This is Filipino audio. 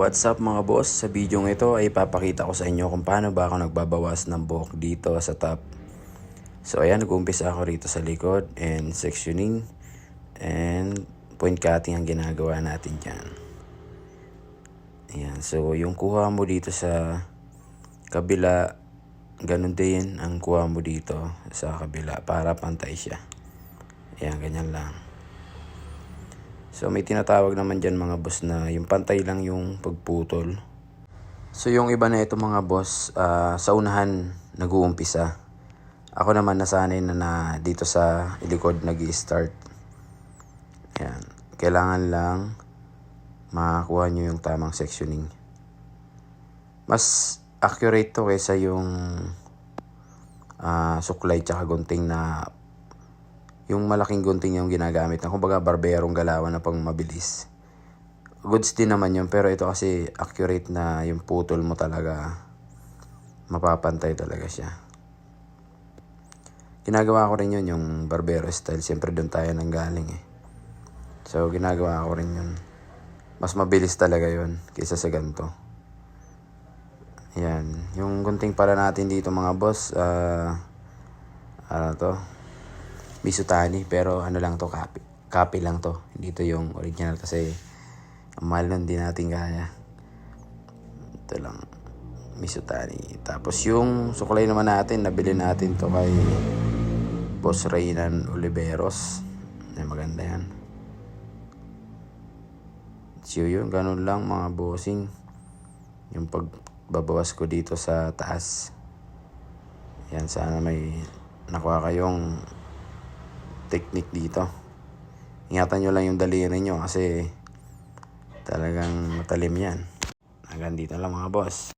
What's up mga boss? Sa video ito ay ipapakita ko sa inyo kung paano ba ako nagbabawas ng buhok dito sa top. So ayan, nag-umpisa ako rito sa likod and sectioning and point cutting ang ginagawa natin dyan. Ayan, so yung kuha mo dito sa kabila, ganun din ang kuha mo dito sa kabila para pantay siya. Ayan, ganyan lang. So may tinatawag naman dyan mga boss na yung pantay lang yung pagputol. So yung iba na ito mga boss, ah, sa unahan nag-uumpisa. Ako naman nasanay na, na dito sa likod nag start Yan. Kailangan lang makakuha nyo yung tamang sectioning. Mas accurate to kaysa yung ah, suklay tsaka gunting na yung malaking gunting yung ginagamit na kumbaga barberong galawan na pang mabilis. Goods din naman yun pero ito kasi accurate na yung putol mo talaga mapapantay talaga siya. Ginagawa ko rin yun yung barbero style. Siyempre doon tayo nang galing eh. So ginagawa ko rin yun. Mas mabilis talaga yun kaysa sa ganito. Yan. Yung gunting pala natin dito mga boss, ah ano to? Misutani, pero ano lang to, copy. Copy lang to. Hindi to yung original kasi ang mahal nun di natin kaya. Ito lang. Misutani. Tapos yung suklay naman natin, nabili natin to kay Boss Reynan Oliveros. Ay, maganda yan. So yun, ganun lang mga bossing. Yung pagbabawas ko dito sa taas. Yan, sana may nakuha kayong technique dito. Ingatan nyo lang yung daliri nyo kasi talagang matalim yan. Hanggang dito lang mga boss.